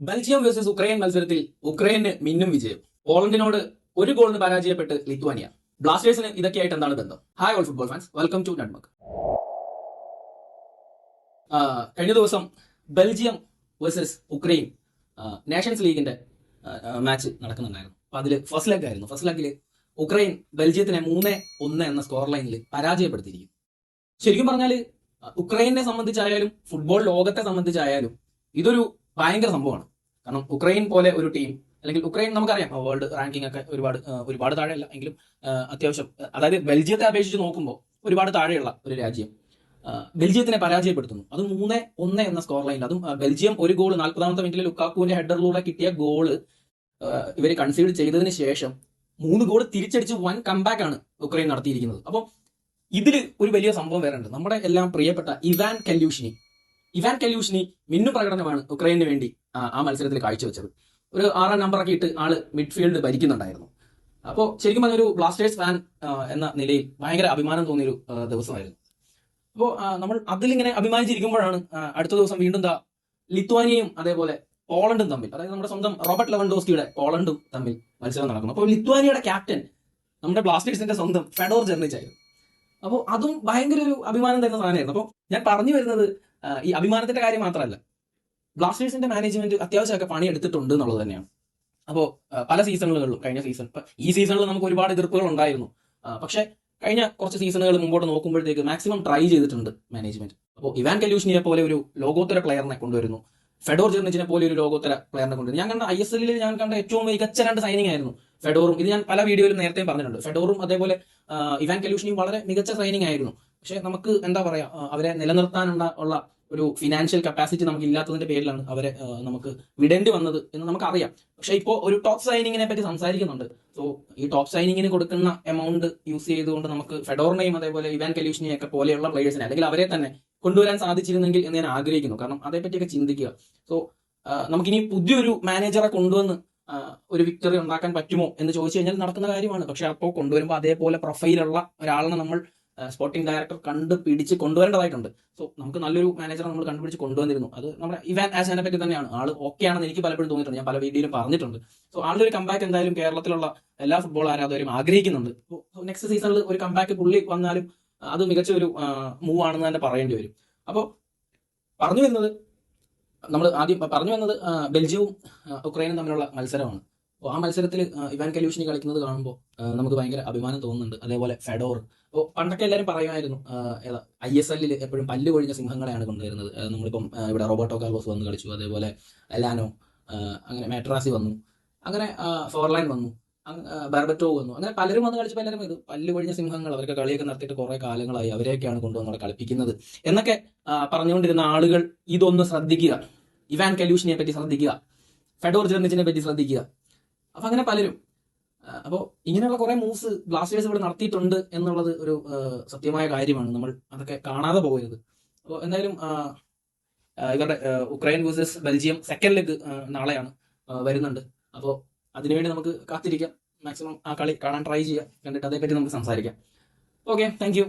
Belgium versus Ukraine മത്സരത്തിൽ ഉക്രൈന് മിന്നും വിജയം. പോളണ്ടിനോട് ഒരു ഗോളിന് പരാജയപ്പെട്ട് ലിത്വാനിയ. ബ്ലാസ്റ്റേഴ്സിന് ഇതൊക്കെയായിട്ട് എന്താണ് ബന്ധം? Hi all football fans welcome to നെഡ്മക് കഴിഞ്ഞ ദിവസം ബെൽജിയം വേഴ്സസ് ഉക്രൈൻ നേഷൻസ് ലീഗിന്റെ മാച്ച് നടക്കുന്നുണ്ടായിരുന്നു. അപ്പൊ അതിൽ ഫസ്റ്റ് ലെഗ് ആയിരുന്നു. ഫസ്റ്റ് ലെഗിൽ ഉക്രൈൻ ബെൽജിയത്തിനെ മൂന്ന് ഒന്ന് എന്ന സ്കോർ ലൈനിൽ പരാജയപ്പെടുത്തിയിരിക്കും ശരിക്കും പറഞ്ഞാൽ ഉക്രൈനെ സംബന്ധിച്ചായാലും ഫുട്ബോൾ ലോകത്തെ സംബന്ധിച്ചായാലും ഇതൊരു ഭയങ്കര സംഭവമാണ്. കാരണം ഉക്രൈൻ പോലെ ഒരു ടീം അല്ലെങ്കിൽ ഉക്രൈൻ നമുക്കറിയാം വേൾഡ് റാങ്കിങ് ഒക്കെ ഒരുപാട് ഒരുപാട് താഴെയല്ല എങ്കിലും അത്യാവശ്യം അതായത് ബെൽജിയത്തെ അപേക്ഷിച്ച് നോക്കുമ്പോൾ ഒരുപാട് താഴെയുള്ള ഒരു രാജ്യം ബെൽജിയത്തിനെ പരാജയപ്പെടുത്തുന്നു. അത് മൂന്ന് ഒന്ന് എന്ന സ്കോർ ലൈനിൽ അതും ബെൽജിയം ഒരു ഗോൾ നാൽപ്പതാമത്തെ മിനിറ്റിൽ ലുക്കാക്കുവിന്റെ ഹെഡറിലൂടെ കിട്ടിയ ഗോൾ ഇവർ കൺസീഡ് ചെയ്തതിന് ശേഷം മൂന്ന് ഗോൾ തിരിച്ചടിച്ച് വൻ കംബാക്ക് ആണ് ഉക്രൈൻ നടത്തിയിരിക്കുന്നത്. അപ്പോൾ ഇതിൽ ഒരു വലിയ സംഭവം വേറെ ഉണ്ട് നമ്മുടെ എല്ലാം പ്രിയപ്പെട്ട ഇവാൻ കല്യൂഷിനി ഇവാൻ കല്യൂഷിനി മിന്നു പ്രകടനമാണ് ഉക്രൈനു വേണ്ടി ആ, മത്സരത്തിൽ കാഴ്ചവെച്ചത്. ഒരു ആറാം നമ്പറൊക്കെ ഇട്ട് ആൾ മിഡ്ഫീൽഡ് ഭരിക്കുന്നുണ്ടായിരുന്നു. അപ്പോൾ ശരിക്കും പറഞ്ഞൊരു ബ്ലാസ്റ്റേഴ്സ് ഫാൻ എന്ന നിലയിൽ ഭയങ്കര അഭിമാനം തോന്നിയൊരു ദിവസമായിരുന്നു. അപ്പോൾ നമ്മൾ അതിലിങ്ങനെ അഭിമാനിച്ചിരിക്കുമ്പോഴാണ് അടുത്ത ദിവസം വീണ്ടും ദാ ലിത്വാനിയയും അതേപോലെ പോളണ്ടും തമ്മിൽ അതായത് നമ്മുടെ സ്വന്തം റോബർട്ട് ലെവൻഡോസ്കിയുടെ പോളണ്ടും തമ്മിൽ മത്സരം നടക്കുന്നു. അപ്പോൾ ലിത്വാനിയുടെ ക്യാപ്റ്റൻ നമ്മുടെ ബ്ലാസ്റ്റേഴ്സിന്റെ സ്വന്തം ഫെഡോർ ജെർണിച്ചായിരുന്നു. അപ്പോൾ അതും ഭയങ്കര ഒരു അഭിമാനം തരുന്ന സാധനമായിരുന്നു. അപ്പോൾ ഞാൻ പറഞ്ഞു വരുന്നത് ഈ അഭിമാനത്തിന്റെ കാര്യം മാത്രമല്ല ബ്ലാസ്റ്റേഴ്സിന്റെ മാനേജ്മെന്റ് അത്യാവശ്യമൊക്കെ പണി എടുത്തിട്ടുണ്ട് എന്നുള്ളത് തന്നെയാണ്. അപ്പോ പല സീസണുകളിലും കഴിഞ്ഞ സീസൺ ഈ സീസണിൽ നമുക്ക് ഒരുപാട് എതിർപ്പുകൾ ഉണ്ടായിരുന്നു. പക്ഷെ കഴിഞ്ഞ കുറച്ച് സീസണുകൾ മുമ്പോട്ട് നോക്കുമ്പോഴത്തേക്ക് മാക്സിമം ട്രൈ ചെയ്തിട്ടുണ്ട് മാനേജ്മെന്റ്. അപ്പോൾ ഇവാൻ കല്യൂഷിനെ പോലെ ഒരു ലോകോത്തര പ്ലെയറിനെ കൊണ്ടുവരുന്നു. ഫെഡോർ ജെർണിച്ചിനെ പോലെ ഒരു ലോകോത്തര പ്ലെയറിനെ കൊണ്ടുവരുന്നു. ഞാൻ കണ്ട ഐ എസ് എല്ലിൽ ഞാൻ കണ്ട ഏറ്റവും മികച്ച രണ്ട് സൈനിങ് ആയിരുന്നു ഫെഡോറും. ഇത് ഞാൻ പല വീഡിയോയിലും നേരത്തെ പറഞ്ഞിട്ടുണ്ട്. ഫെഡോറും അതേപോലെ ഇവാൻ കല്യൂഷിനിയും വളരെ മികച്ച സൈനിങ് ആയിരുന്നു. പക്ഷെ നമുക്ക് എന്താ പറയാ അവരെ നിലനിർത്താനുള്ള ഒരു ഫിനാൻഷ്യൽ കപ്പാസിറ്റി നമുക്ക് ഇല്ലാത്തതിന്റെ പേരിലാണ് അവരെ നമുക്ക് വിടേണ്ടി വന്നത് എന്ന് നമുക്കറിയാം. പക്ഷെ ഇപ്പോൾ ഒരു ടോപ്പ് സൈനിങ്ങിനെ പറ്റി സംസാരിക്കുന്നുണ്ട്. സോ ഈ ടോപ്പ് സൈനിങ്ങിന് കൊടുക്കുന്ന എമൗണ്ട് യൂസ് ചെയ്തുകൊണ്ട് നമുക്ക് ഫെഡോറിനെയും അതേപോലെ ഇവാൻ കലീഷിനെയും ഒക്കെ പോലെയുള്ള പ്ലേയേഴ്സിനെ അല്ലെങ്കിൽ അവരെ തന്നെ കൊണ്ടുവരാൻ സാധിച്ചിരുന്നെങ്കിൽ എന്ന് ഞാൻ ആഗ്രഹിക്കുന്നു. കാരണം അതേപ്പറ്റിയൊക്കെ ചിന്തിക്കുക. സോ നമുക്കിനി പുതിയൊരു മാനേജറെ കൊണ്ടുവന്ന് ഒരു വിക്ടറി ഉണ്ടാക്കാൻ പറ്റുമോ എന്ന് ചോദിച്ചു കഴിഞ്ഞാൽ നടക്കുന്ന കാര്യമാണ്. പക്ഷെ അപ്പോൾ കൊണ്ടുവരുമ്പോൾ അതേപോലെ പ്രൊഫൈലുള്ള ഒരാളിനെ നമ്മൾ സ്പോർട്ടിംഗ് ഡയറക്ടർ കണ്ടുപിടിച്ച് കൊണ്ടുവരേണ്ടതായിട്ടുണ്ട്. സോ നമുക്ക് നല്ലൊരു മാനേജറെ നമ്മൾ കണ്ടുപിടിച്ച് കൊണ്ടുവന്നിരുന്നു. അത് നമ്മുടെ ഇവാൻ ആസാനെ പറ്റി തന്നെയാണ്. ആൾ ഓക്കെ ആണെന്ന് എനിക്ക് പലപ്പോഴും തോന്നിയിട്ടുണ്ട്. ഞാൻ പല വീഡിയോയിലും പറഞ്ഞിട്ടുണ്ട്. സോ ആളുടെ ഒരു കമ്പാക്ക് എന്തായാലും കേരളത്തിലുള്ള എല്ലാ ഫുട്ബോൾ ആരാധകരും ആഗ്രഹിക്കുന്നുണ്ട്. സോ നെക്സ്റ്റ് സീസണിൽ ഒരു കമ്പാക്ക് പുള്ളി വന്നാലും അത് മികച്ച ഒരു മൂവ് ആണെന്ന് തന്നെ പറയേണ്ടി വരും. അപ്പോൾ പറഞ്ഞു വരുന്നത് നമ്മൾ ആദ്യം പറഞ്ഞു വന്നത് ബെൽജിയവും ഉക്രൈനും തമ്മിലുള്ള മത്സരമാണ്. അപ്പോൾ ആ മത്സരത്തിൽ ഇവാൻ കലൂഷിനി കളിക്കുന്നത് കാണുമ്പോൾ നമുക്ക് ഭയങ്കര അഭിമാനം തോന്നുന്നുണ്ട്. അതേപോലെ ഫെഡോർ. അപ്പോൾ പണ്ടൊക്കെ എല്ലാവരും പറയുമായിരുന്നു ഏതാ ഐ എസ് എല്ലിൽ എപ്പോഴും പല്ല് കൊഴിഞ്ഞ സിംഹങ്ങളെയാണ് കൊണ്ടുവരുന്നത്. നമ്മളിപ്പം ഇവിടെ റോബർട്ടോ കാർലോസ് വന്ന് കളിച്ചു അതേപോലെ എലാനോ അങ്ങനെ മാട്രാസി വന്നു അങ്ങനെ ഫോർലൈൻ വന്നു ബർബറ്റോ വന്നു അങ്ങനെ പലരും വന്ന് കളിച്ചപ്പോൾ എല്ലാവരും ഇത് പല്ല് കൊഴിഞ്ഞ സിംഹങ്ങൾ അവരൊക്കെ കളിയൊക്കെ നടത്തിയിട്ട് കുറേ കാലങ്ങളായി അവരെയൊക്കെയാണ് കൊണ്ടുവന്ന് കളിപ്പിക്കുന്നത്. എന്നൊക്കെ പറഞ്ഞുകൊണ്ടിരുന്ന ആളുകൾ ഇതൊന്ന് ശ്രദ്ധിക്കുക. ഇവാൻ കലൂഷിനെ പറ്റി ശ്രദ്ധിക്കുക. ഫെഡോർ ജെർണിച്ചിനെ പറ്റി ശ്രദ്ധിക്കുക. അപ്പൊ അങ്ങനെ പലരും. അപ്പോൾ ഇങ്ങനെയുള്ള കുറെ മൂവ്സ് ബ്ലാസ്റ്റേഴ്സ് ഇവിടെ നടത്തിയിട്ടുണ്ട് എന്നുള്ളത് ഒരു സത്യമായ കാര്യമാണ്. നമ്മൾ അതൊക്കെ കാണാതെ പോകരുത്. അപ്പോൾ എന്തായാലും ഇവരുടെ Ukraine versus Belgium second leg നാളെയാണ് വരുന്നുണ്ട്. അപ്പോൾ അതിനുവേണ്ടി നമുക്ക് കാത്തിരിക്കാം. മാക്സിമം ആ കളി കാണാൻ ട്രൈ ചെയ്യാം. കണ്ടിട്ട് അതേപ്പറ്റി നമുക്ക് സംസാരിക്കാം. Okay thank